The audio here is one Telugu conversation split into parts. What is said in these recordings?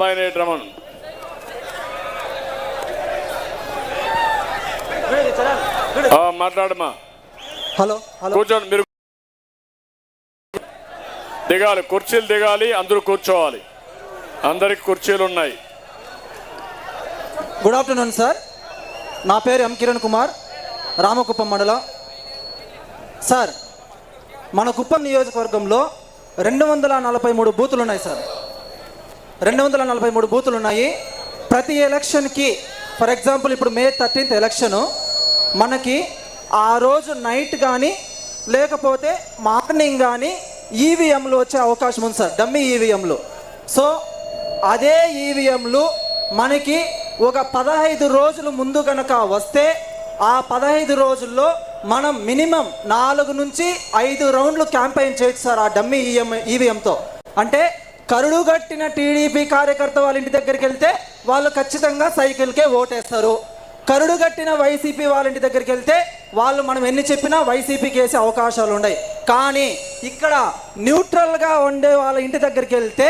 అబ్బాయిని రమణ్. Hello hello. కూర్చోండి మీరు దిగాలి కుర్చీలు దిగాలి అందరూ కూర్చోవాలి. అందరికి కుర్చీలు ఉన్నాయి. గుడ్ ఆఫ్టర్నూన్ సార్ నా పేరు ఎం కిరణ్ కుమార్ రామకుప్పం మండలం. సార్ మన కుప్పం నియోజకవర్గంలో రెండు వందల నలభై మూడు బూతులు ఉన్నాయి సార్ రెండు వందల నలభై మూడు బూతులు ఉన్నాయి ప్రతి ఎలక్షన్కి ఫర్ ఎగ్జాంపుల్ ఇప్పుడు మే థర్టీన్త్ ఎలక్షను మనకి ఆ రోజు నైట్ కానీ లేకపోతే మార్నింగ్ కానీ ఈవీఎంలు వచ్చే అవకాశం ఉంది సార్ డమ్మీ ఈవీఎంలు. సో అదే ఈవీఎంలు మనకి ఒక పదహైదు రోజులు ముందు కనుక వస్తే ఆ పదహైదు రోజుల్లో మనం మినిమం నాలుగు నుంచి ఐదు రౌండ్లు క్యాంపెయిన్ చేయొచ్చు సార్ ఆ డమ్మీ ఈఎం ఈవీఎంతో. అంటే కరుడుగట్టిన టీడీపీ కార్యకర్త వాళ్ళ ఇంటి దగ్గరికి వెళ్తే వాళ్ళు ఖచ్చితంగా సైకిల్కే ఓటేస్తారు. కరుడుగట్టిన వైసీపీ వాళ్ళ ఇంటి దగ్గరికి వెళ్తే వాళ్ళు మనం ఎన్ని చెప్పినా వైసీపీకి వేసే అవకాశాలు ఉన్నాయి కానీ ఇక్కడ న్యూట్రల్గా ఉండే వాళ్ళ ఇంటి దగ్గరికి వెళ్తే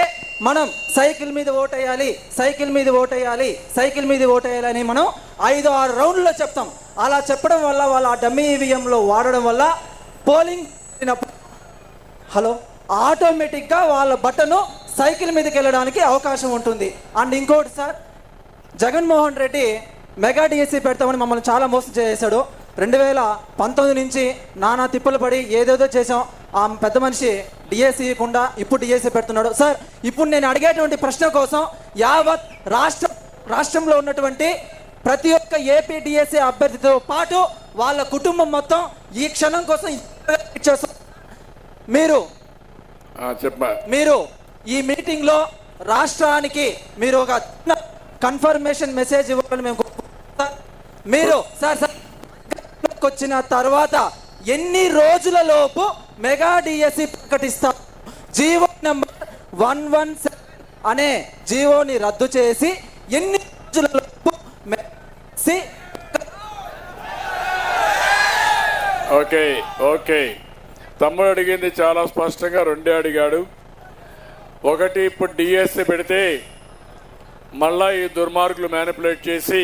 మనం సైకిల్ మీద ఓటేయాలి సైకిల్ మీద ఓటేయాలి సైకిల్ మీద ఓటేయాలని మనం ఐదు ఆరు రౌండ్లో చెప్తాం. అలా చెప్పడం వల్ల వాళ్ళ ఆ డమ్మీ ఈవీఎంలో వాడడం వల్ల పోలింగ్ హలో ఆటోమేటిక్గా వాళ్ళ బట్టను సైకిల్ మీదకి వెళ్ళడానికి అవకాశం ఉంటుంది. అండ్ ఇంకోటి sir Jaganmohan Reddy mega DSC పెడతామని మమ్మల్ని చాలా మోసం చేశాడు. రెండు వేల పంతొమ్మిది నుంచి నానా తిప్పలు పడి ఏదేదో చేసాం ఆ పెద్ద మనిషి డిఎస్సి ఇవ్వకుండా ఇప్పుడు డిఎస్సి పెడుతున్నాడు. సార్ ఇప్పుడు నేను అడిగేటువంటి ప్రశ్న కోసం యావత్ రాష్ట్ర రాష్ట్రంలో ఉన్నటువంటి ప్రతి ఒక్క ఏపీ డిఎస్సి అభ్యర్థితో పాటు వాళ్ళ కుటుంబం మొత్తం ఈ క్షణం కోసం మీరు ఆ, చెప్పమ్మా మీరు ఈ మీటింగ్లో రాష్ట్రానికి మీరు ఒక కన్ఫర్మేషన్ మెసేజ్ ఇవ్వాలని మేము మీరు సార్ సార్ వచ్చిన తర్వాత ఎన్ని రోజుల లోపు మెగా డిఎస్సి ప్రకటిస్తారు GO number one one seven అనే జీవోని రద్దు చేసి ఎన్ని రోజుల లోపు ఓకే ఓకే తమ్ముడు అడిగింది చాలా స్పష్టంగా రెండే అడిగాడు. ఒకటి ఇప్పుడు డిఎస్సి పెడితే మళ్ళా ఈ దుర్మార్గులు మ్యానిపులేట్ చేసి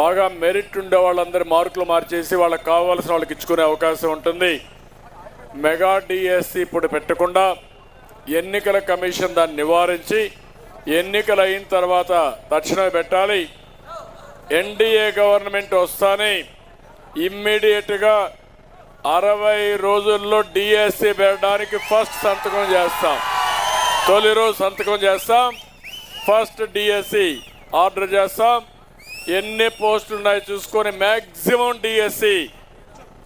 బాగా మెరిట్ ఉండే వాళ్ళందరి మార్కులు మార్చేసి వాళ్ళకి కావాల్సిన వాళ్ళకి ఇచ్చుకునే అవకాశం ఉంటుంది. మెగా డిఎస్సి ఇప్పుడు పెట్టకుండా ఎన్నికల కమిషన్ దాన్ని నివారించి ఎన్నికలు అయిన తర్వాత తక్షణమే పెట్టాలి. ఎన్డీఏ గవర్నమెంట్ వస్తానే ఇమ్మీడియట్గా అరవై రోజుల్లో డిఎస్సి పెట్టడానికి ఫస్ట్ సంతకం చేస్తాం. తొలి రోజు సంతకం చేస్తాం. ఫస్ట్ డిఎస్సి ఆర్డర్ చేస్తాం. ఎన్ని పోస్టులు ఉన్నాయో చూసుకొని maximum DSC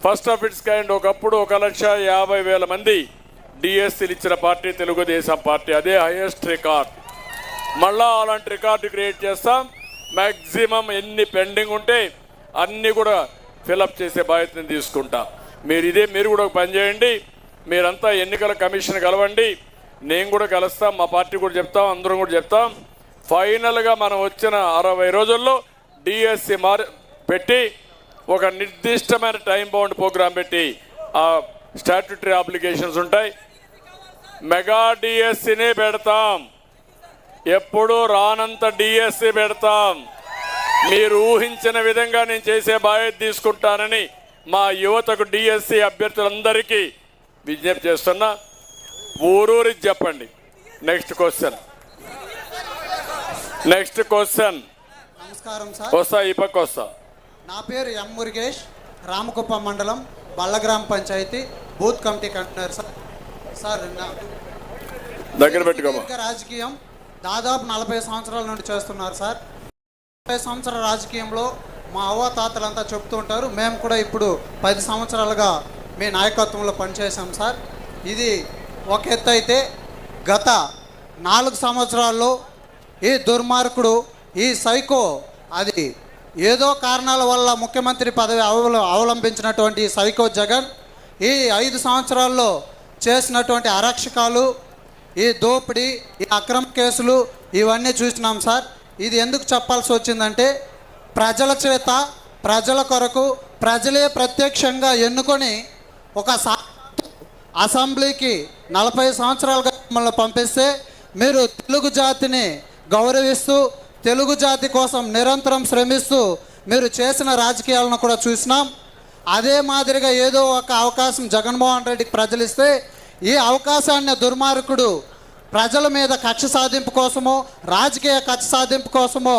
first of its kind ఒకప్పుడు ఒక లక్ష యాభై వేల మంది డిఎస్సీలు ఇచ్చిన పార్టీ తెలుగుదేశం పార్టీ. అదే హైయెస్ట్ రికార్డ్ మళ్ళా అలాంటి రికార్డు క్రియేట్ చేస్తాం. మ్యాక్సిమం ఎన్ని పెండింగ్ ఉంటే అన్నీ కూడా ఫిలప్ చేసే బాధ్యతను తీసుకుంటాం. మీరు ఇదే మీరు కూడా ఒక మీరంతా ఎన్నికల కమిషన్ కలవండి. నేను కూడా కలుస్తాం మా పార్టీ కూడా చెప్తాం అందరం కూడా చెప్తాం. ఫైనల్గా మనం వచ్చిన అరవై రోజుల్లో డిఎస్సి మార్ పెట్టి ఒక నిర్దిష్టమైన టైం బౌండ్ ప్రోగ్రాం పెట్టి ఆ స్టాట్యుటరీ అప్లికేషన్స్ ఉంటాయి. మెగా డిఎస్సినే పెడతాం. ఎప్పుడు రానంత డిఎస్సి పెడతాం. మీరు ఊహించిన విధంగా నేను చేసే బాధ్యత తీసుకుంటానని మా యువతకు డిఎస్సి అభ్యర్థులందరికీ విజ్ఞప్తి చేస్తున్నా. ఊరూరి చెప్పండి. నెక్స్ట్ క్వశ్చన్ నెక్స్ట్ క్వశ్చన్ నమస్కారం సార్. వస్తా ఈ పక్క వస్తా. నా పేరు ఎం మురుగేష్ రామకుప్పం మండలం Ballagrama panchayat booth committee convener sir. Sir దగ్గర పెట్టుకోమా? రాజకీయం దాదాపు నలభై సంవత్సరాల నుండి చేస్తున్నారు సార్. నలభై సంవత్సరాల రాజకీయంలో మా అవ్వ తాతలంతా చెప్తూ ఉంటారు. మేము కూడా ఇప్పుడు పది సంవత్సరాలుగా మీ నాయకత్వంలో పనిచేసాం సార్. ఇది ఒక ఎత్తు అయితే గత నాలుగు సంవత్సరాల్లో ఈ దుర్మార్గుడు ఈ సైకో అది ఏదో కారణాల వల్ల ముఖ్యమంత్రి పదవి అవల అవలంబించినటువంటి ఈ సైకో జగన్ ఈ ఐదు సంవత్సరాల్లో చేసినటువంటి ఆరక్షకాలు ఈ దోపిడీ ఈ అక్రమ కేసులు ఇవన్నీ చూసినాం సార్. ఇది ఎందుకు చెప్పాల్సి వచ్చిందంటే ప్రజల చేత ప్రజల కొరకు ప్రజలే ప్రత్యక్షంగా ఎన్నుకొని ఒక సా అసెంబ్లీకి నలభై సంవత్సరాలుగా మిమ్మల్ని పంపిస్తే మీరు తెలుగు జాతిని గౌరవిస్తూ తెలుగు జాతి కోసం నిరంతరం శ్రమిస్తూ మీరు చేసిన రాజకీయాలను కూడా చూసినాం. అదే మాదిరిగా ఏదో ఒక అవకాశం జగన్మోహన్ రెడ్డికి ప్రజలు ఇస్తే ఈ అవకాశాన్ని దుర్మార్గుడు ప్రజల మీద కక్ష సాధింపు కోసమో రాజకీయ కక్ష సాధింపు కోసమో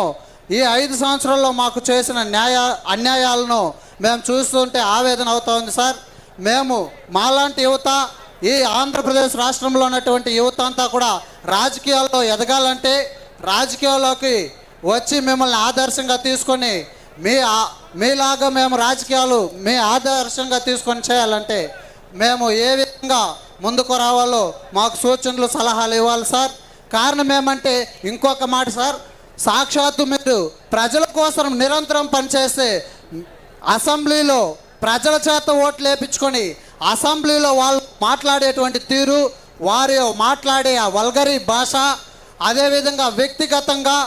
ఈ ఐదు సంవత్సరాల్లో మాకు చేసిన న్యాయ అన్యాయాలను మేము చూస్తుంటే ఆవేదన అవుతోంది సార్. మేము మాలాంటి యువత ఈ ఆంధ్రప్రదేశ్ రాష్ట్రంలో ఉన్నటువంటి యువత అంతా కూడా రాజకీయాల్లో ఎదగాలంటే రాజకీయాల్లోకి వచ్చి మిమ్మల్ని ఆదర్శంగా తీసుకొని మీ మీలాగా మేము రాజకీయాలు మీ ఆదర్శంగా తీసుకొని చేయాలంటే మేము ఏ విధంగా ముందుకు రావాలో మాకు సూచనలు సలహాలు ఇవ్వాలి సార్. కారణం ఏమంటే ఇంకొక మాట సార్ సాక్షాత్తు మీరు ప్రజల కోసం నిరంతరం పనిచేస్తే అసెంబ్లీలో ప్రజల చేత ఓట్లు వేపించుకొని అసెంబ్లీలో వాళ్ళు మాట్లాడేటువంటి తీరు వారి మాట్లాడే ఆ వల్గరీ భాష అదేవిధంగా వ్యక్తిగతంగా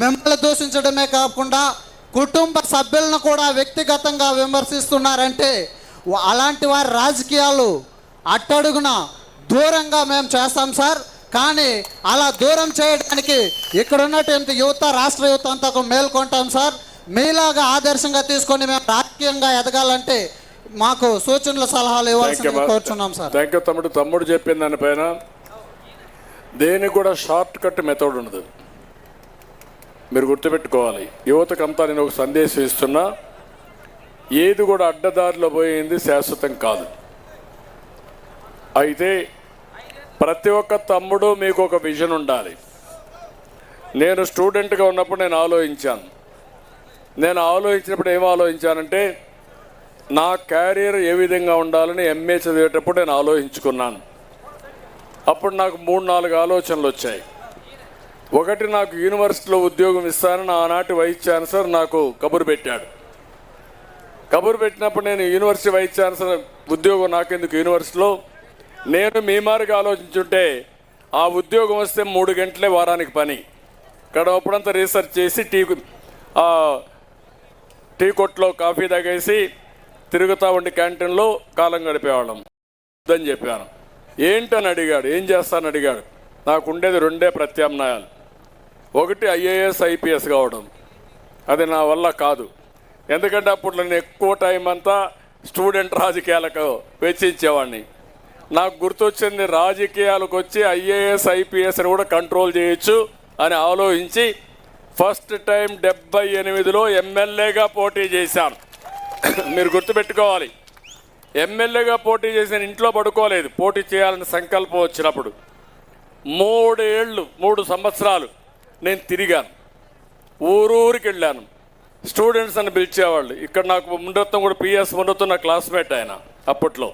మిమ్మల్ని దూషించడమే కాకుండా కుటుంబ సభ్యులను కూడా వ్యక్తిగతంగా విమర్శిస్తున్నారంటే అలాంటి వారి రాజకీయాలు అట్టడుగున దూరంగా మేము చేస్తాం సార్. కానీ అలా దూరం చేయడానికి ఇక్కడ ఉన్నటువంటి యువత రాష్ట్ర యువత అంతా మేల్కొంటాం సార్. మీలాగా ఆదర్శంగా తీసుకొని మేము రాజకీయంగా ఎదగాలంటే మాకు సూచనలు సలహాలు ఇవ్వాల్సిందిగా కోరుచున్నాం సార్. థ్యాంక్ యూ తమ్ముడు. తమ్ముడు చెప్పిన దానిపైన దేనికి కూడా షార్ట్ కట్ మెథడ్ ఉండదు. మీరు గుర్తుపెట్టుకోవాలి. యువతకంతా నేను ఒక సందేశం ఇస్తున్నా. ఏది కూడా అడ్డదారిలో పోయింది శాశ్వతం కాదు. అయితే ప్రతి ఒక్క తమ్ముడు మీకు ఒక విజన్ ఉండాలి. నేను స్టూడెంట్గా ఉన్నప్పుడు నేను ఆలోచించాను. నేను ఆలోచించినప్పుడు ఏం ఆలోచించానంటే నా క్యారియర్ ఏ విధంగా ఉండాలని ఎంఏ చదివేటప్పుడు నేను ఆలోచించుకున్నాను. అప్పుడు నాకు మూడు నాలుగు ఆలోచనలు వచ్చాయి. ఒకటి నాకు యూనివర్సిటీలో ఉద్యోగం ఇస్తానని ఆనాటి వైస్ ఛాన్సలర్ నాకు కబురు పెట్టాడు. కబురు పెట్టినప్పుడు నేను యూనివర్సిటీ వైస్ ఛాన్సలర్ ఉద్యోగం నాకెందుకు యూనివర్సిటీలో? నేను మీ మారికి ఆలోచించుంటే ఆ ఉద్యోగం వస్తే మూడు గంటలే వారానికి పని. గడవప్పుడంతా రీసెర్చ్ చేసి టీ టీ కొట్లో కాఫీ తాగేసి తిరుగుతూ ఉండి క్యాంటీన్లో కాలం గడిపేవాళ్ళం. అని చెప్పాను. ఏంటని అడిగాడు ఏం చేస్తానని అడిగాడు. నాకు ఉండేది రెండే ప్రత్యామ్నాయాలు. ఒకటి ఐఏఎస్ ఐపీఎస్ కావడం. అది నా వల్ల కాదు. ఎందుకంటే అప్పుడు నేను ఎక్కువ టైం అంతా స్టూడెంట్ రాజకీయాలకు వెచ్చించేవాడిని. నాకు గుర్తొచ్చింది రాజకీయాలకు వచ్చి ఐఏఎస్ ఐపీఎస్ని కూడా కంట్రోల్ చేయొచ్చు అని ఆలోచించి ఫస్ట్ టైం డెబ్బై ఎనిమిదిలో ఎమ్మెల్యేగా పోటీ చేశాను మీరు గుర్తుపెట్టుకోవాలి. ఎమ్మెల్యేగా పోటీ చేసిన ఇంట్లో పడుకోలేదు. పోటీ చేయాలని సంకల్పం వచ్చినప్పుడు మూడేళ్ళు మూడు సంవత్సరాలు నేను తిరిగాను. ఊరూరికి వెళ్ళాను. స్టూడెంట్స్ అని పిలిచేవాళ్ళు. ఇక్కడ నాకు ముండత్వం కూడా పిఎస్ ముండత్వం నా క్లాస్మేట్ ఆయన అప్పట్లో.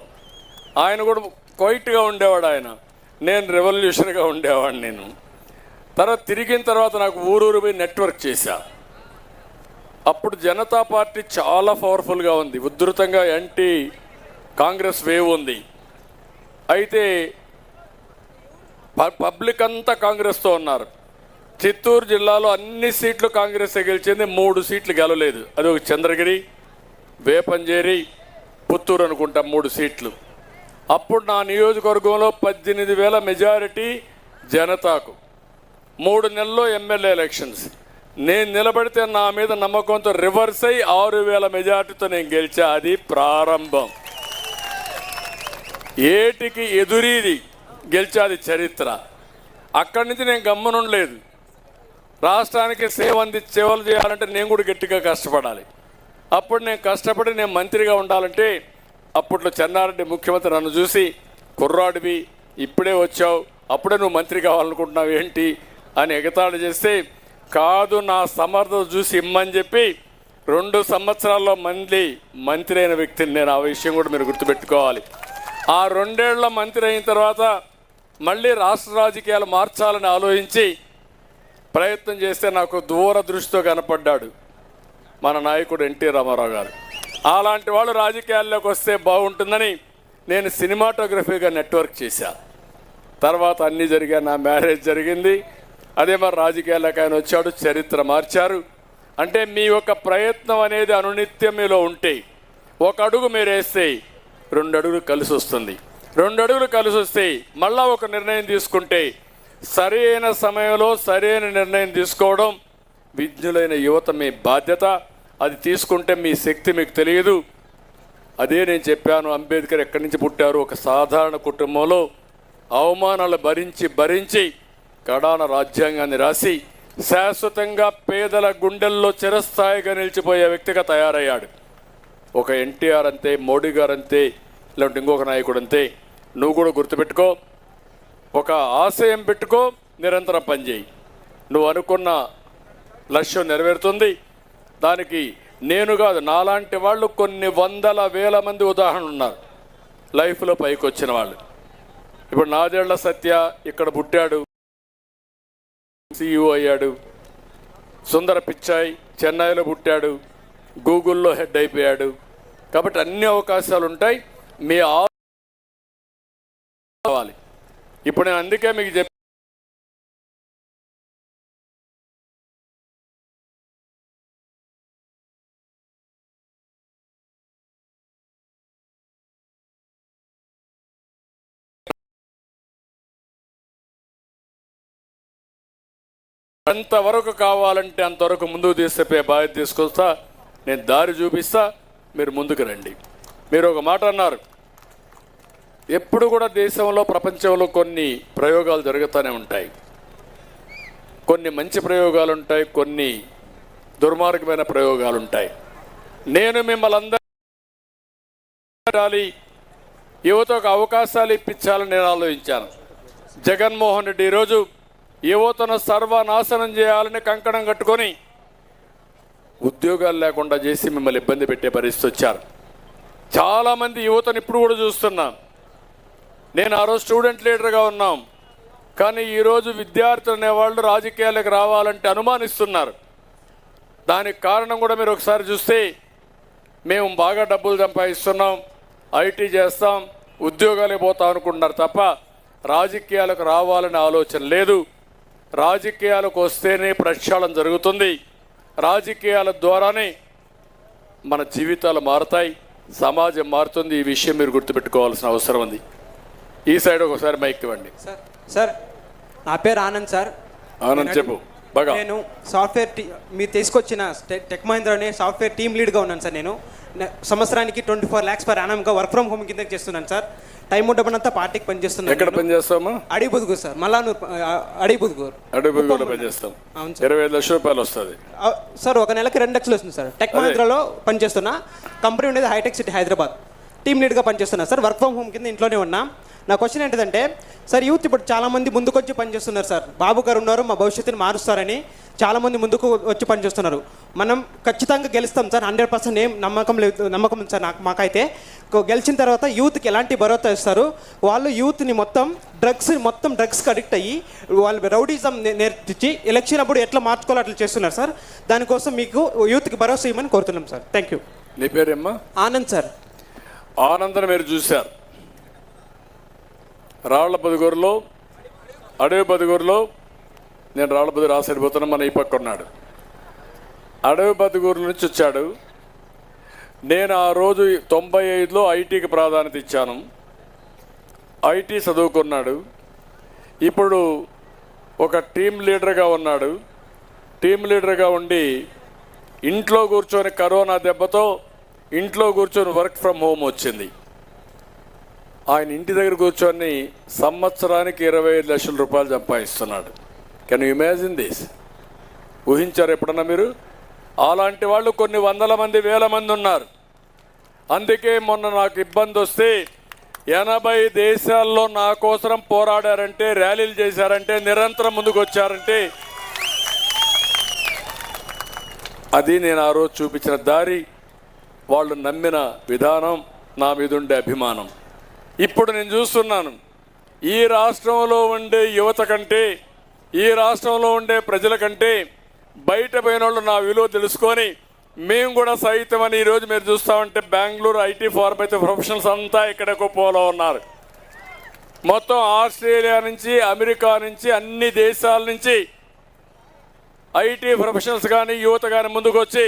ఆయన కూడా క్వైట్గా ఉండేవాడు ఆయన. నేను రెవల్యూషన్గా ఉండేవాడిని నేను. తర్వాత తిరిగిన తర్వాత నాకు ఊరూరు పోయి నెట్వర్క్ చేశా. అప్పుడు జనతా పార్టీ చాలా పవర్ఫుల్గా ఉంది. ఉధృతంగా యాంటీ కాంగ్రెస్ వేవ్ ఉంది. అయితే పబ్లిక్ అంతా కాంగ్రెస్తో ఉన్నారు. చిత్తూరు జిల్లాలో అన్ని సీట్లు కాంగ్రెస్ గెలిచింది. మూడు సీట్లు గెలవలేదు. అది ఒక చంద్రగిరి వేపంజేరి పుత్తూరు అనుకుంటా మూడు సీట్లు. అప్పుడు నా నియోజకవర్గంలో పద్దెనిమిది వేల మెజారిటీ జనతాకు. మూడు నెలల్లో ఎమ్మెల్యే ఎలక్షన్స్ నేను నిలబడితే నా మీద నమ్మకంతో రివర్స్ అయ్యి ఆరు వేల మెజార్టీతో నేను గెలిచా. అది ప్రారంభం. ఏటికి ఎదురీది గెలిచాది చరిత్ర. అక్కడి నుంచి నేను గమ్మనుండలేదు. రాష్ట్రానికి సేవ అంది సేవలు చేయాలంటే నేను కూడా గట్టిగా కష్టపడాలి. అప్పుడు నేను కష్టపడి నేను మంత్రిగా ఉండాలంటే అప్పట్లో చెన్నారెడ్డి ముఖ్యమంత్రి నన్ను చూసి కుర్రాడివి ఇప్పుడే వచ్చావు. అప్పుడే నువ్వు మంత్రి కావాలనుకుంటున్నావు. ఏంటి? అని ఎగతాళి చేస్తే కాదు నా సమర్థత చూసి ఇమ్మని చెప్పి రెండు సంవత్సరాల్లో మళ్ళీ మంత్రి అయిన వ్యక్తిని నేను ఆ విషయం కూడా మీరు గుర్తుపెట్టుకోవాలి. ఆ రెండేళ్ళ మంత్రి అయిన తర్వాత మళ్ళీ రాష్ట్ర రాజకీయాలు మార్చాలని ఆలోచించి ప్రయత్నం చేస్తే నాకు దూరదృష్టితో కనపడ్డాడు మన నాయకుడు ఎన్టీ రామారావు గారు. అలాంటి వాళ్ళు రాజకీయాల్లోకి వస్తే బాగుంటుందని నేను సినిమాటోగ్రఫీగా నెట్వర్క్ చేశాను తర్వాత అన్నీ జరిగా నా మ్యారేజ్ జరిగింది. అదే మరి రాజకీయాలకు ఆయన వచ్చాడు చరిత్ర మార్చారు. అంటే మీ యొక్క ప్రయత్నం అనేది అనునిత్యం మీలో ఉంటే ఒక అడుగు మీరు వేస్తే రెండు అడుగులు కలిసి వస్తుంది. రెండు అడుగులు కలిసి వస్తే మళ్ళా ఒక నిర్ణయం తీసుకుంటే సరైన సమయంలో సరైన నిర్ణయం తీసుకోవడం విజ్ఞులైన యువత మీ బాధ్యత. అది తీసుకుంటే మీ శక్తి మీకు తెలియదు. అదే నేను చెప్పాను అంబేద్కర్ ఎక్కడి నుంచి పుట్టారు? ఒక సాధారణ కుటుంబంలో అవమానాలు భరించి భరించి కడాన రాజ్యాంగాన్ని రాసి శాశ్వతంగా పేదల గుండెల్లో చిరస్థాయిగా నిలిచిపోయే వ్యక్తిగా తయారయ్యాడు. ఒక ఎన్టీఆర్ అంతే మోడీ గారు అంతే ఇలాంటి ఇంకొక నాయకుడు అంతే. నువ్వు కూడా గుర్తుపెట్టుకో ఒక ఆశయం పెట్టుకో నిరంతరం పనిచేయి. నువ్వు అనుకున్న లక్ష్యం నెరవేరుతుంది. దానికి నేను కాదు నాలాంటి వాళ్ళు కొన్ని వందల వేల మంది ఉదాహరణ ఉన్నారు. లైఫ్లో పైకి వచ్చిన వాళ్ళు. ఇప్పుడు నాదేళ్ళ సత్య ఇక్కడ పుట్టాడు. సిఇఓ అయ్యాడు. సుందర పిచ్చాయ్ చెన్నైలో పుట్టాడు. గూగుల్లో హెడ్ అయిపోయాడు. కాబట్టి అన్ని అవకాశాలు ఉంటాయి. మీ ఆ- కావాలి. ఇప్పుడు నేను అందుకే మీకు ఎంతవరకు కావాలంటే అంతవరకు ముందుకు తీసుకుపోయే బాధ్యత తీసుకొస్తా నేను దారి చూపిస్తా మీరు ముందుకు రండి. మీరు ఒక మాట అన్నారు. ఎప్పుడు కూడా దేశంలో ప్రపంచంలో కొన్ని ప్రయోగాలు జరుగుతూనే ఉంటాయి. కొన్ని మంచి ప్రయోగాలు ఉంటాయి కొన్ని దుర్మార్గమైన ప్రయోగాలు ఉంటాయి. నేను మిమ్మల్ని అందరి యువతకు అవకాశాలు ఇప్పించాలని నేను ఆలోచించాను. జగన్మోహన్ రెడ్డి ఈరోజు యువతను సర్వనాశనం చేయాలని కంకణం కట్టుకొని ఉద్యోగాలు లేకుండా చేసి మిమ్మల్ని ఇబ్బంది పెట్టే పరిస్థితి వచ్చారు. చాలామంది యువతను ఇప్పుడు కూడా చూస్తున్నాం. నేను ఆ రోజు స్టూడెంట్ లీడర్గా ఉన్నాం. కానీ ఈరోజు విద్యార్థులు అనేవాళ్ళు రాజకీయాలకు రావాలంటే అనుమానిస్తున్నారు. దానికి కారణం కూడా మీరు ఒకసారి చూస్తే మేము బాగా డబ్బులు సంపాదిస్తున్నాం ఐటీ చేస్తాం ఉద్యోగాలే పోతాం అనుకుంటున్నారు తప్ప రాజకీయాలకు రావాలనే ఆలోచన లేదు. రాజకీయాలకు వస్తేనే ప్రక్షాళన జరుగుతుంది. రాజకీయాల ద్వారానే మన జీవితాలు మారుతాయి సమాజం మారుతుంది. ఈ విషయం మీరు గుర్తుపెట్టుకోవాల్సిన అవసరం ఉంది. ఈ సైడ్ ఒకసారి మైక్ ఇవ్వండి. సార్ సార్ నా పేరు ఆనంద్ సార్. ఆనంద్ చెప్పు. బాగా. నేను సాఫ్ట్వేర్ టీ మీరు తీసుకొచ్చిన టెక్ మహీంద్రా అనే సాఫ్ట్వేర్ టీమ్ లీడ్గా ఉన్నాను సార్ నేను. సంవత్సరానికి ట్వంటీ ఫోర్ ల్యాక్స్ పర్ యానంగా వర్క్ ఫ్రమ్ హోమ్ కింద చేస్తున్నాను సార్. టైం ఉండబడంతా పార్టీకి పనిచేస్తున్నాను ఎక్కడ నేను. పని చేస్తామా అడి బుదుగూరు సార్ మల్లానూరు అడి బుదుగూరు అడుగు కూడా పని చేస్తాం అవును సార్. ఇరవై ఐదు లక్షల రూపాయలు వస్తుంది. సార్ ఒక నెలకి రెండు లక్షలు వస్తుంది సార్. టెక్ మహీంద్రాలో పనిచేస్తున్నా. కంపెనీ ఉండేది hi tech city Hyderabad. Team లీడ్గా పనిచేస్తున్నా సార్. వర్క్ ఫ్రమ్ హోమ్ కింద ఇంట్లోనే ఉన్నా. నా క్వశ్చన్ ఏంటిదంటే సార్ యూత్ ఇప్పుడు చాలా మంది ముందుకొచ్చి పనిచేస్తున్నారు సార్. బాబు గారు ఉన్నారు మా భవిష్యత్తుని మారుస్తారని చాలా మంది ముందుకు వచ్చి పనిచేస్తున్నారు. మనం ఖచ్చితంగా గెలుస్తాం సార్ హండ్రెడ్ పర్సెంట్ ఏం నమ్మకం లేదు నమ్మకం ఉంది సార్ నాకు మాకైతే. గెలిచిన తర్వాత యూత్కి ఎలాంటి భరోసా ఇస్తారు? వాళ్ళు యూత్ని మొత్తం డ్రగ్స్ మొత్తం డ్రగ్స్కి అడిక్ట్ అయ్యి వాళ్ళు రౌడీజం నేర్పించి ఎలక్షన్ అప్పుడు ఎట్లా మార్చుకోవాలో అట్లా చేస్తున్నారు సార్. దానికోసం మీకు యూత్కి భరోసా ఇవ్వమని కోరుతున్నాం సార్. థ్యాంక్ యూ నీ పేరేమ్మా? ఆనంద్ సార్. ఆనందన మీరు చూశారు. రాళ్ళ బదుగూరులో అడవి బదుగూరులో నేను రాళ్ళ బదుగు ఆశ్చర్యపోతున్నా మన ఈ పక్క ఉన్నాడు. అడవి బదుగూరు నుంచి వచ్చాడు. నేను ఆ రోజు తొంభై ఐదులో ఐటీకి ప్రాధాన్యత ఇచ్చాను. ఐటీ చదువుకున్నాడు. ఇప్పుడు ఒక టీం లీడర్గా ఉన్నాడు. టీం లీడర్గా ఉండి ఇంట్లో కూర్చొని కరోనా దెబ్బతో ఇంట్లో కూర్చొని వర్క్ ఫ్రమ్ హోమ్ వచ్చింది. ఆయన ఇంటి దగ్గర కూర్చొని సంవత్సరానికి ఇరవై ఐదు లక్షల రూపాయలు సంపాదిస్తున్నాడు. కెన్ ఇమాజిన్ దిస్ ఊహించారు ఎప్పుడన్నా మీరు? అలాంటి వాళ్ళు కొన్ని వందల మంది వేల మంది ఉన్నారు. అందుకే మొన్న నాకు ఇబ్బంది వస్తే ఎనభై దేశాల్లో నా కోసం పోరాడారంటే ర్యాలీలు చేశారంటే నిరంతరం ముందుకు వచ్చారంటే అది నేను ఆ రోజు చూపించిన దారి వాళ్ళు నమ్మిన విధానం నా మీద ఉండే అభిమానం. ఇప్పుడు నేను చూస్తున్నాను ఈ రాష్ట్రంలో ఉండే యువత కంటే ఈ రాష్ట్రంలో ఉండే ప్రజల కంటే బయట పోయిన వాళ్ళు నా విలువ తెలుసుకొని మేము కూడా సైతం అని ఈరోజు మీరు చూస్తామంటే బెంగళూరు ఐటీ ఫార్మ్ అయితే ప్రొఫెషనల్స్ అంతా ఇక్కడ కుప్పంలో ఉన్నారు. మొత్తం ఆస్ట్రేలియా నుంచి అమెరికా నుంచి అన్ని దేశాల నుంచి ఐటీ ప్రొఫెషనల్స్ కానీ యువత కానీ ముందుకు వచ్చి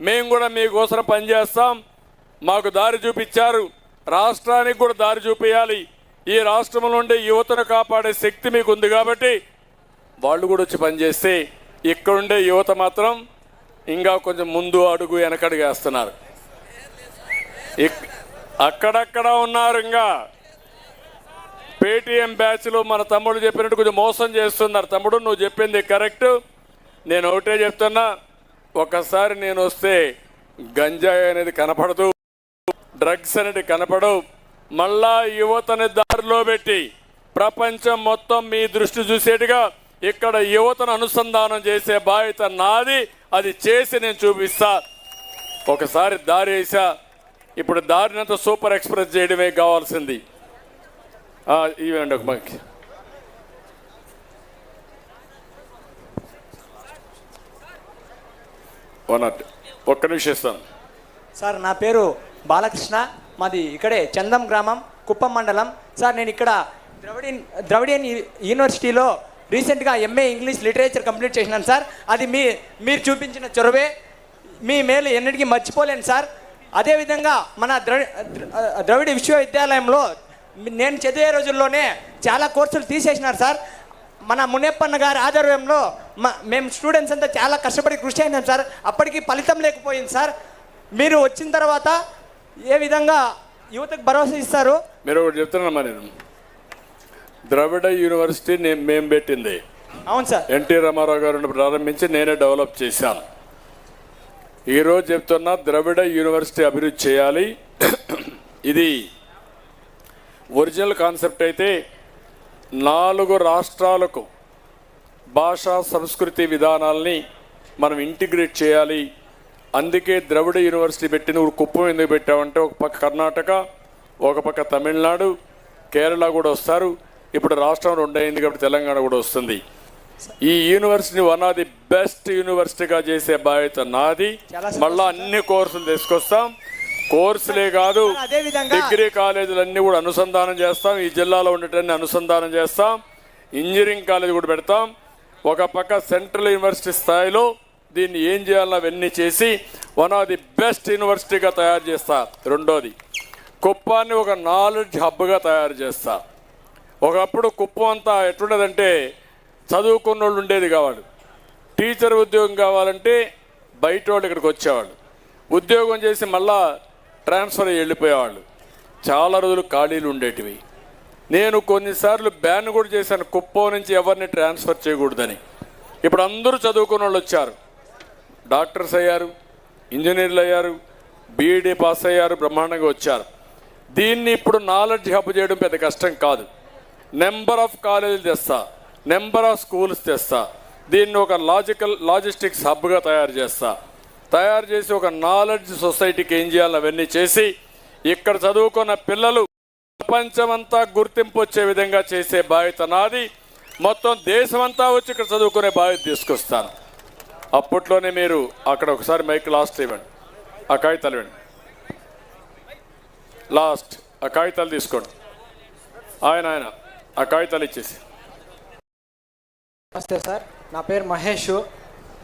మేము కూడా మీకోసం పనిచేస్తాం. మాకు దారి చూపించారు. రాష్ట్రానికి కూడా దారి చూపించాలి ఈ రాష్ట్రంలో ఉండే యువతను కాపాడే శక్తి మీకు ఉంది కాబట్టి వాళ్ళు కూడా వచ్చి పనిచేస్తే ఇక్కడుండే యువత మాత్రం ఇంకా కొంచెం ముందు అడుగు వెనకడుగు వేస్తున్నారు. ఇక్- అక్కడక్కడ ఉన్నారు ఇంకా. పేటిఎం బ్యాచ్లో మన తమ్ముడు చెప్పినట్టు కొంచెం మోసం చేస్తున్నారు. తమ్ముడు నువ్వు చెప్పింది కరెక్ట్. నేను ఒకటే చెప్తున్నా ఒకసారి నేను వస్తే గంజాయి అనేది కనపడదు. డ్రగ్స్ అనేది కనపడవు. మళ్ళా యువతని దారిలో పెట్టి ప్రపంచం మొత్తం మీ దృష్టి చూసేట్టుగా ఇక్కడ యువతను అనుసంధానం చేసే బాధ్యత నాది. అది చేసి నేను చూపిస్తా. ఒకసారి దారి వేసా. ఇప్పుడు దారినంత సూపర్ ఎక్స్ప్రెస్ చేయడమే కావాల్సింది. ఇవ్వండి ఒక మైక్. One not. ఒక్క నిమిషం ఇస్తాను. సార్ నా పేరు బాలకృష్ణ మాది ఇక్కడే చందం గ్రామం కుప్పం మండలం. సార్ నేను ఇక్కడ ద్రవిడియన్ ద్రవిడియన్ యూనివర్సిటీలో రీసెంట్గా ఎంఏ ఇంగ్లీష్ లిటరేచర్ కంప్లీట్ చేసినాను సార్. అది మీ మీరు చూపించిన చొరవే. మీ మేలు ఎన్నిటికీ మర్చిపోలేను సార్. అదేవిధంగా మన ద్రవి ద్రవిడ విశ్వవిద్యాలయంలో నేను చదివే రోజుల్లోనే చాలా కోర్సులు తీసేసినారు సార్. మన మునియప్పన్న గారి ఆధ్వర్యంలో మ- మేము స్టూడెంట్స్ అంతా చాలా కష్టపడి కృషి అయినాం సార్. అప్పటికి ఫలితం లేకపోయింది సార్. మీరు వచ్చిన తర్వాత ఏ విధంగా యువతకు భరోసా ఇస్తారు? మీరు ఒకటి చెప్తున్నానమ్మా నేను ద్రవిడ యూనివర్సిటీ నేను మేము పెట్టింది. అవును సార్. ఎన్టీ రామారావు గారిని ప్రారంభించి నేనే డెవలప్ చేశాను. ఈరోజు చెప్తున్నా ద్రవిడ యూనివర్సిటీ అభివృద్ధి చేయాలి. ఇది ఒరిజినల్ కాన్సెప్ట్ అయితే నాలుగు రాష్ట్రాలకు భాషా సంస్కృతి విధానాల్ని మనం ఇంటిగ్రేట్ చేయాలి. అందుకే ద్రవిడ యూనివర్సిటీ ఇప్పుడు కుప్పం ఎందుకు పెట్టామంటే ఒక పక్క కర్ణాటక ఒక పక్క తమిళనాడు కేరళ కూడా వస్తారు. ఇప్పుడు రాష్ట్రం రెండు అయింది కాబట్టి తెలంగాణ కూడా వస్తుంది. ఈ university one of the best యూనివర్సిటీగా చేసే బాధ్యత నాది. మళ్ళా అన్ని కోర్సులు తీసుకొస్తాం. కోర్సులే కాదు డిగ్రీ కాలేజీలన్నీ కూడా అనుసంధానం చేస్తాం. ఈ జిల్లాలో ఉండేటన్ని అనుసంధానం చేస్తాం. ఇంజనీరింగ్ కాలేజ్ కూడా పెడతాం. ఒక పక్క సెంట్రల్ యూనివర్సిటీ స్థాయిలో దీన్ని ఏం చేయాలో అవన్నీ చేసి వన్ ఆఫ్ ది బెస్ట్ యూనివర్సిటీగా తయారు చేస్తా. రెండోది కుప్పాన్ని ఒక నాలెడ్జ్ హబ్గా తయారు చేస్తా. ఒకప్పుడు కుప్పం అంతా ఎట్లుండదంటే చదువుకున్న వాళ్ళు ఉండేది కావాలి. టీచర్ ఉద్యోగం కావాలంటే బయట వాళ్ళు ఇక్కడికి వచ్చేవాళ్ళు. ఉద్యోగం చేసి మళ్ళా ట్రాన్స్ఫర్ అయ్యి వెళ్ళిపోయేవాళ్ళు. చాలా రోజులు ఖాళీలు ఉండేటివి. నేను కొన్నిసార్లు బ్యాన్ కూడా చేశాను కుప్పం నుంచి ఎవరిని ట్రాన్స్ఫర్ చేయకూడదని. ఇప్పుడు అందరూ చదువుకున్న వాళ్ళు వచ్చారు. డాక్టర్స్ అయ్యారు ఇంజనీర్లు అయ్యారు బీఈడీ పాస్ అయ్యారు బ్రహ్మాండంగా వచ్చారు. దీన్ని ఇప్పుడు నాలెడ్జ్ హబ్ చేయడం పెద్ద కష్టం కాదు. నెంబర్ ఆఫ్ కాలేజీలు తెస్తా నెంబర్ ఆఫ్ స్కూల్స్ తెస్తా దీన్ని ఒక లాజికల్ లాజిస్టిక్స్ హబ్గా తయారు చేస్తా. తయారు చేసి ఒక నాలెడ్జ్ సొసైటీకి ఏం చేయాలి అవన్నీ చేసి ఇక్కడ చదువుకున్న పిల్లలు ప్రపంచమంతా గుర్తింపు వచ్చే విధంగా చేసే బాధ్యత నాది. మొత్తం దేశమంతా వచ్చి ఇక్కడ చదువుకునే బాధ్యత తీసుకొస్తాను. అప్పట్లోనే మీరు అక్కడ ఒకసారి మైక్ లాస్ట్ ఇవ్వండి. ఆ కాగితాలు ఇవ్వండి. లాస్ట్ ఆ కాగితాలు తీసుకోండి. ఆయన ఆయన ఆ కాగితాలు ఇచ్చేసి. నమస్తే సార్ నా పేరు మహేష్.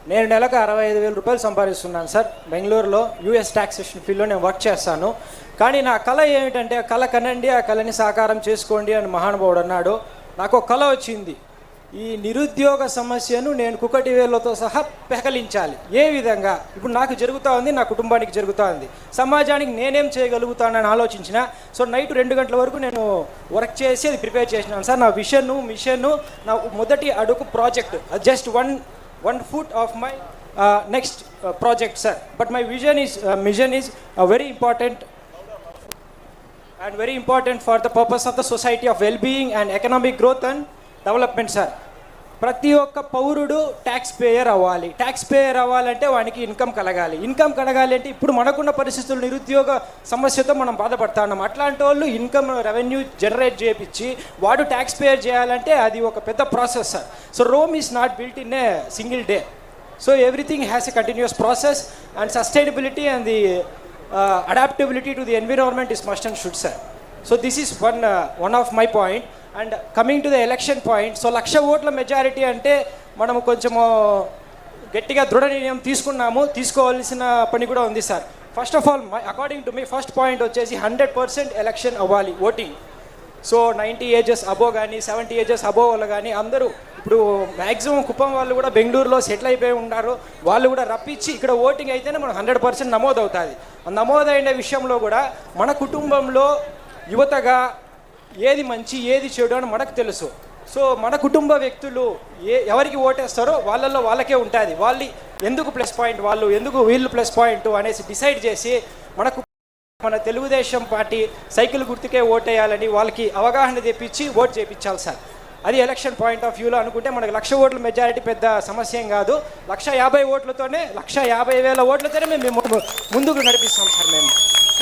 నేను నెలకు అరవై ఐదు వేల రూపాయలు సంపాదిస్తున్నాను సార్. బెంగళూరులో యూఎస్ టాక్సేషన్ ఫీల్డ్లో నేను వర్క్ చేస్తాను. కానీ నా కళ ఏమిటంటే ఆ కళ కనండి ఆ కళని సాకారం చేసుకోండి అని మహానుభావుడు అన్నాడు. నాకు ఒక కళ వచ్చింది. ఈ నిరుద్యోగ సమస్యను నేను కుకటి వేలతో సహా పెకలించాలి. ఏ విధంగా? ఇప్పుడు నాకు జరుగుతూ ఉంది నా కుటుంబానికి జరుగుతూ ఉంది. సమాజానికి నేనేం చేయగలుగుతానని ఆలోచించిన సో నైట్ రెండు గంటల వరకు నేను వర్క్ చేసి అది ప్రిపేర్ చేసినాను. సార్ నా విషన్ను మిషన్ను నా మొదటి అడుగు project just one one foot of my next project sir. But my vision is mission is very important and very important for the purpose of the society of wellbeing and economic growth and development sir. ప్రతి ఒక్క పౌరుడు ట్యాక్స్ పేయర్ అవ్వాలి. ట్యాక్స్ పేయర్ అవ్వాలంటే వానికి ఇన్కమ్ కలగాలి. ఇన్కమ్ కలగాలి అంటే ఇప్పుడు మనకున్న పరిస్థితులు నిరుద్యోగ సమస్యతో మనం బాధపడుతున్నాం. అట్లాంటి వాళ్ళు ఇన్కమ్ రెవెన్యూ జనరేట్ చేయించి వాడు ట్యాక్స్ పేయర్ చేయాలంటే అది ఒక పెద్ద process sir so Rome is not built in a single day so everything has a continuous process and sustainability and the adaptability to the environment is must and should sir so this is one one of my point and coming to the election point so lakh ఓట్ల మెజారిటీ అంటే మనము కొంచెము గట్టిగా దృఢ నిర్ణయం తీసుకున్నాము. తీసుకోవాల్సిన పని కూడా ఉంది sir first of all my according to me first point వచ్చేసి హండ్రెడ్ పర్సెంట్ ఎలక్షన్ అవ్వాలి voting so ninety ages above కానీ సెవెంటీ ఏజెస్ అబో వాళ్ళు కానీ అందరూ ఇప్పుడు మ్యాక్సిమం కుప్పం వాళ్ళు కూడా బెంగళూరులో సెటిల్ అయిపోయి ఉన్నారు వాళ్ళు కూడా రప్పించి ఇక్కడ ఓటింగ్ అయితేనే మనకు హండ్రెడ్ పర్సెంట్ నమోదవుతుంది. నమోదైన విషయంలో కూడా మన కుటుంబంలో యువతగా ఏది మంచి ఏది చెడు అని మనకు తెలుసు. సో మన కుటుంబ వ్యక్తులు ఏ ఎవరికి ఓటేస్తారో వాళ్ళల్లో వాళ్ళకే ఉంటుంది. వాళ్ళు ఎందుకు ప్లస్ పాయింట్ వాళ్ళు ఎందుకు వీళ్ళు ప్లస్ పాయింట్ అనేసి డిసైడ్ చేసి మనకు మన తెలుగుదేశం పార్టీ సైకిల్ గుర్తుకే ఓటేయాలని వాళ్ళకి అవగాహన తెప్పించి ఓట్ చేయించాలి సార్. అది ఎలక్షన్ పాయింట్ ఆఫ్ వ్యూలో అనుకుంటే మనకు లక్ష ఓట్ల మెజారిటీ పెద్ద సమస్య ఏం కాదు. లక్ష యాభై ఓట్లతోనే లక్ష యాభై వేల ఓట్లతోనే మేము ముందుకు నడిపిస్తాం సార్ మేము.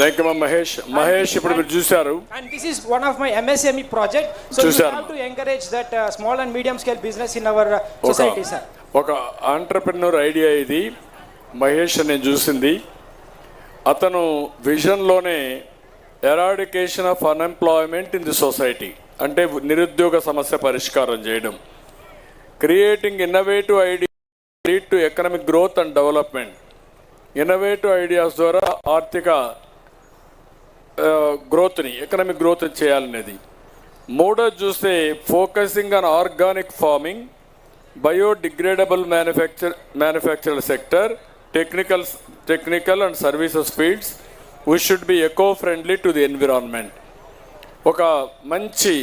థ్యాంక్ యూ మహేష్ మహేష్ ఇప్పుడు మీరు చూశారు. And this is one of my MSME project so చూశాను. Have to encourage that small and medium scale business in our society sir ఒక ఆంటర్ప్రినర్ ఐడియా ఇది. మహేష్ నేను చూసింది. అతను విజన్లోనే eradication of unemployment in the society అంటే నిరుద్యోగ సమస్య పరిష్కారం చేయడం. Creating innovative idea lead to economic growth and development innovative ideas ద్వారా ఆర్థిక గ్రోత్ని ఎకనామిక్ గ్రోత్ చేయాలనేది. మూడోది చూస్తే focusing on organic farming biodegradable manufacture manufacture sector technical technical and services fields we should be eco friendly to the environment ఒక మంచి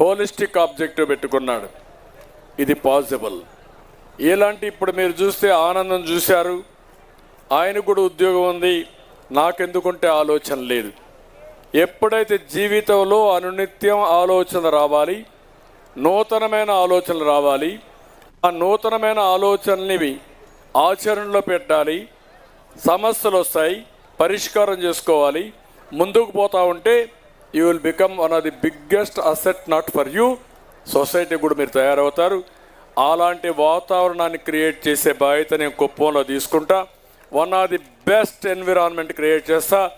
హోలిస్టిక్ ఆబ్జెక్టివ్ పెట్టుకున్నాడు. ఇది పాసిబుల్ ఎలాంటి ఇప్పుడు మీరు చూస్తే ఆనందం చూశారు. ఆయన కూడా ఉద్యోగం ఉంది. నాకెందుకుంటే ఆలోచన లేదు. ఎప్పుడైతే జీవితంలో అనునిత్యం ఆలోచన రావాలి నూతనమైన ఆలోచనలు రావాలి ఆ నూతనమైన ఆలోచనని ఆచరణలో పెట్టాలి సమస్యలు వస్తాయి పరిష్కారం చేసుకోవాలి ముందుకు పోతా ఉంటే you will become one of the biggest asset not for you society కూడా మీరు తయారవుతారు. అలాంటి వాతావరణాన్ని క్రియేట్ చేసే బాధ్యత నేను కుప్పంలో తీసుకుంటా. One of the best environment create చేస్తా.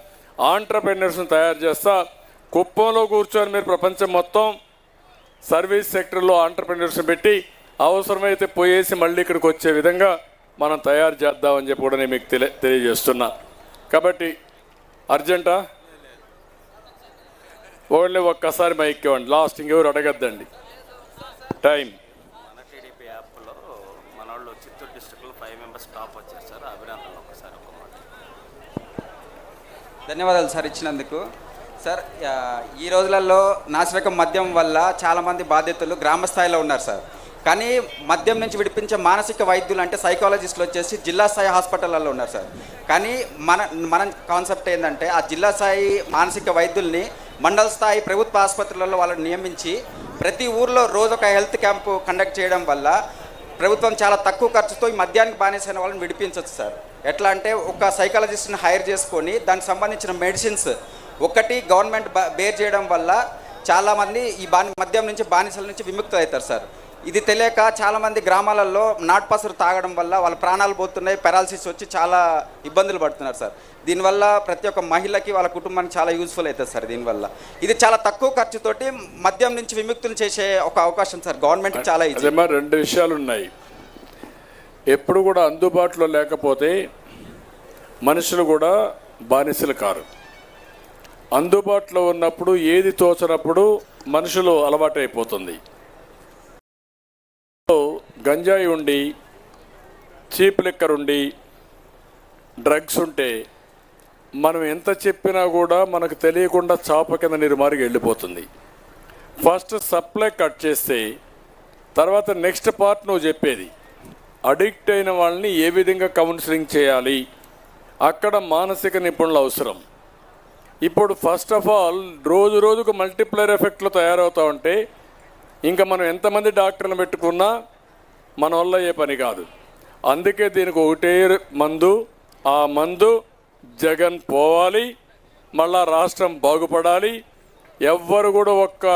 ఆంటర్ప్రెన్యూర్స్ని తయారు చేస్తా. కుప్పంలో కూర్చొని మీరు ప్రపంచం మొత్తం సర్వీస్ సెక్టర్లో ఆంటర్ప్రెన్యూర్స్ని పెట్టి అవసరమైతే పోయేసి మళ్ళీ ఇక్కడికి వచ్చే విధంగా మనం తయారు చేద్దామని చెప్పి కూడా నేను మీకు తెలియ తెలియజేస్తున్నా. కాబట్టి అర్జెంటా? ఓన్లీ ఒక్కసారి మైక్ ఇవ్వండి. లాస్ట్ ఇంకెవరు అడగద్దండి. టైం మన టీడీపీ యాప్లో మన వాళ్ళు చిత్తూరు డిస్టిక్లో ఫైవ్ మెంబర్స్ టాప్ వచ్చారు సార్ అభినందనలు ఒకసారి ఒక మాట ధన్యవాదాలు సార్ ఇచ్చినందుకు. సార్ ఈ రోజులలో నాసిరకం మద్యం వల్ల చాలామంది బాధితులు గ్రామ స్థాయిలో ఉన్నారు సార్. కానీ మద్యం నుంచి విడిపించే మానసిక వైద్యులు అంటే సైకాలజిస్టులు వచ్చేసి జిల్లా స్థాయి హాస్పిటల్లో ఉన్నారు సార్. కానీ మన మన కాన్సెప్ట్ ఏంటంటే ఆ జిల్లా స్థాయి మానసిక వైద్యుల్ని మండల స్థాయి ప్రభుత్వ ఆసుపత్రులలో వాళ్ళని నియమించి ప్రతి ఊర్లో రోజు ఒక హెల్త్ క్యాంపు కండక్ట్ చేయడం వల్ల ప్రభుత్వం చాలా తక్కువ ఖర్చుతో ఈ మద్యానికి బానిసైన వాళ్ళని విడిపించవచ్చు సార్. ఎట్లా అంటే ఒక సైకాలజిస్ట్ని హైర్ చేసుకొని దానికి సంబంధించిన మెడిసిన్స్ ఒకటి గవర్నమెంట్ బేర్ చేయడం వల్ల చాలామంది ఈ బాని మద్యం నుంచి బానిసల నుంచి విముక్తి అవుతారు సార్. ఇది తెలియక చాలామంది గ్రామాలలో నాటుపసరు తాగడం వల్ల వాళ్ళ ప్రాణాలు పోతున్నాయి పెరాలసిస్ వచ్చి చాలా ఇబ్బందులు పడుతున్నారు సార్. దీనివల్ల ప్రతి ఒక్క మహిళకి వాళ్ళ కుటుంబానికి చాలా యూజ్ఫుల్ అవుతుంది సార్ దీనివల్ల. ఇది చాలా తక్కువ ఖర్చుతోటి మద్యం నుంచి విముక్తులు చేసే ఒక అవకాశం సార్ గవర్నమెంట్ చాలా రెండు విషయాలు ఉన్నాయి ఎప్పుడు కూడా అందుబాటులో లేకపోతే మనుషులు కూడా బానిసలు కారు. అందుబాటులో ఉన్నప్పుడు ఏది తోచనప్పుడు మనుషులు అలవాటైపోతుంది. గంజాయి ఉండి చీప్ లిక్కర్ ఉండి డ్రగ్స్ ఉంటే మనం ఎంత చెప్పినా కూడా మనకు తెలియకుండా చాప కింద నిర్మారికి వెళ్ళిపోతుంది. ఫస్ట్ సప్లై కట్ చేస్తే తర్వాత నెక్స్ట్ పార్ట్ నువ్వు చెప్పేది. అడిక్ట్ అయిన వాళ్ళని ఏ విధంగా కౌన్సిలింగ్ చేయాలి? అక్కడ మానసిక నిపుణులు అవసరం. ఇప్పుడు ఫస్ట్ ఆఫ్ ఆల్ రోజు రోజుకు మల్టిప్లైర్ ఎఫెక్ట్లు తయారవుతూ ఉంటే ఇంకా మనం ఎంతమంది డాక్టర్లు పెట్టుకున్నా మన వల్ల ఏ పని కాదు. అందుకే దీనికి ఒకటే మందు ఆ మందు జగన్ పోవాలి మళ్ళా రాష్ట్రం బాగుపడాలి. ఎవ్వరు కూడా ఒక్క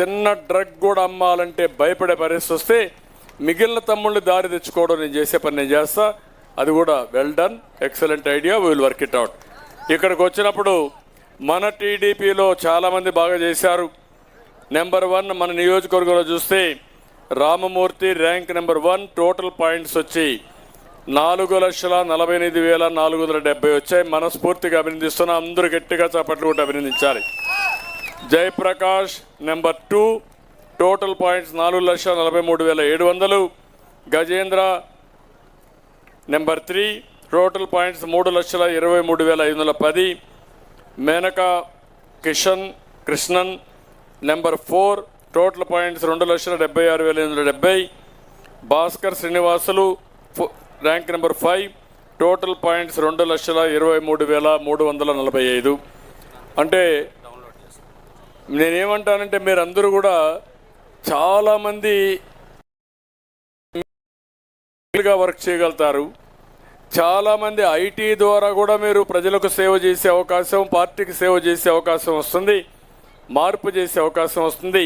చిన్న డ్రగ్ కూడా అమ్మాలంటే భయపడే పరిస్థితి వస్తే మిగిలిన తమ్ముళ్ళు దారి తెచ్చుకోవడం నేను చేసే పని నేను చేస్తా. అది కూడా well done excellent idea will work it out ఇక్కడికి వచ్చినప్పుడు మన టీడీపీలో చాలామంది బాగా చేశారు. నెంబర్ వన్ మన నియోజకవర్గంలో చూస్తే Ramamurthy rank number one total points వచ్చి నాలుగు లక్షల నలభై ఎనిమిది వేల నాలుగు వందల డెబ్బై వచ్చాయి. మనస్ఫూర్తిగా అభినందిస్తున్నా. అందరూ గట్టిగా చప్పట్లు కూడా అభినందించాలి. Jayaprakash number two total points నాలుగు లక్షల నలభై మూడు వేల ఏడు వందలు. Gajendra number three. Total points మూడు లక్షల ఇరవై మూడు వేల ఐదు వందల పది. Menaka Kishan Krishnan number four. Total points రెండు లక్షల డెబ్బై ఆరు వేల ఎనిమిది వందల డెబ్బై. Bhaskar Srinivasulu four- rank number five. Total points రెండు లక్షల ఇరవై మూడు వేల మూడు వందల నలభై ఐదు. అంటే నేనేమంటానంటే మీరందరూ కూడా చాలామంది వర్క్ చేయగలుగుతారు. చాలామంది ఐటీ ద్వారా కూడా మీరు ప్రజలకు సేవ చేసే అవకాశం పార్టీకి సేవ చేసే అవకాశం వస్తుంది. మార్పు చేసే అవకాశం వస్తుంది.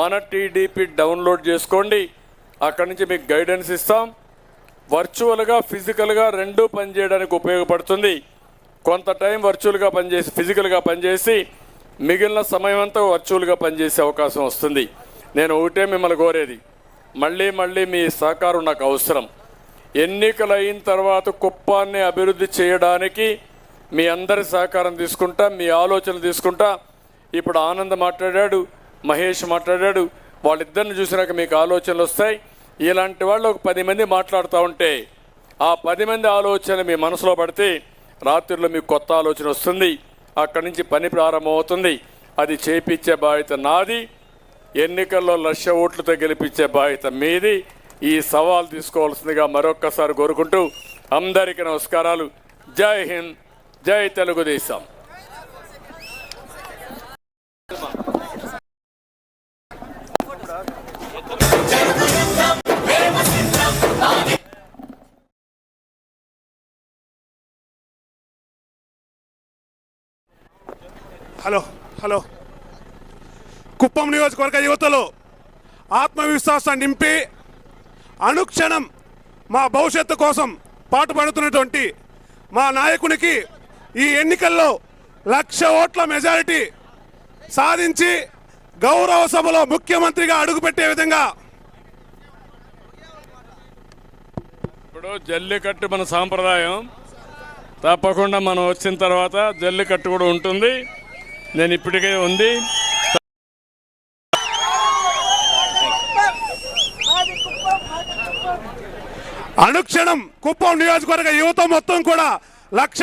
మన టీడీపీ డౌన్లోడ్ చేసుకోండి. అక్కడి నుంచి మీకు గైడెన్స్ ఇస్తాం. వర్చువల్గా ఫిజికల్గా రెండూ పనిచేయడానికి ఉపయోగపడుతుంది. కొంత టైం వర్చువల్గా పనిచేసి ఫిజికల్గా పనిచేసి మిగిలిన సమయం అంతా వర్చువల్గా పనిచేసే అవకాశం వస్తుంది. నేను ఒకటే మిమ్మల్ని కోరేది. మళ్ళీ మళ్ళీ మీ సహకారం నాకు అవసరం. ఎన్నికలు అయిన తర్వాత కుప్పాన్ని అభివృద్ధి చేయడానికి మీ అందరి సహకారం తీసుకుంటా మీ ఆలోచన తీసుకుంటా. ఇప్పుడు ఆనంద్ మాట్లాడాడు మహేష్ మాట్లాడాడు వాళ్ళిద్దరిని చూసినాక మీకు ఆలోచనలు వస్తాయి. ఇలాంటి వాళ్ళు ఒక పది మంది మాట్లాడుతూ ఉంటే ఆ పది మంది ఆలోచన మీ మనసులో పడితే రాత్రిలో మీకు కొత్త ఆలోచన వస్తుంది. అక్కడి నుంచి పని ప్రారంభమవుతుంది. అది చేపించే బాధ్యత నాది. ఎన్నికల్లో లక్ష ఓట్లతో గెలిపించే బాధ్యత మీది. ఈ సవాల్ తీసుకోవాల్సిందిగా మరొక్కసారి కోరుకుంటూ అందరికీ నమస్కారాలు. జై హింద్ జై తెలుగుదేశం. Hello hello. కుప్పం నియోజకవర్గ యువతలో ఆత్మవిశ్వాసం నింపి అనుక్షణం మా భవిష్యత్తు కోసం పాటుపడుతున్నటువంటి మా నాయకునికి ఈ ఎన్నికల్లో లక్ష ఓట్ల మెజారిటీ సాధించి గౌరవ సభలో ముఖ్యమంత్రిగా అడుగుపెట్టే విధంగా ఇప్పుడు జల్లికట్టు మన సాంప్రదాయం. తప్పకుండా మనం వచ్చిన తర్వాత జల్లికట్టు కూడా ఉంటుంది. నేను ఇప్పటికే ఉంది. అనుక్షణం కుప్పం నియోజకవర్గ యువత మొత్తం కూడా లక్ష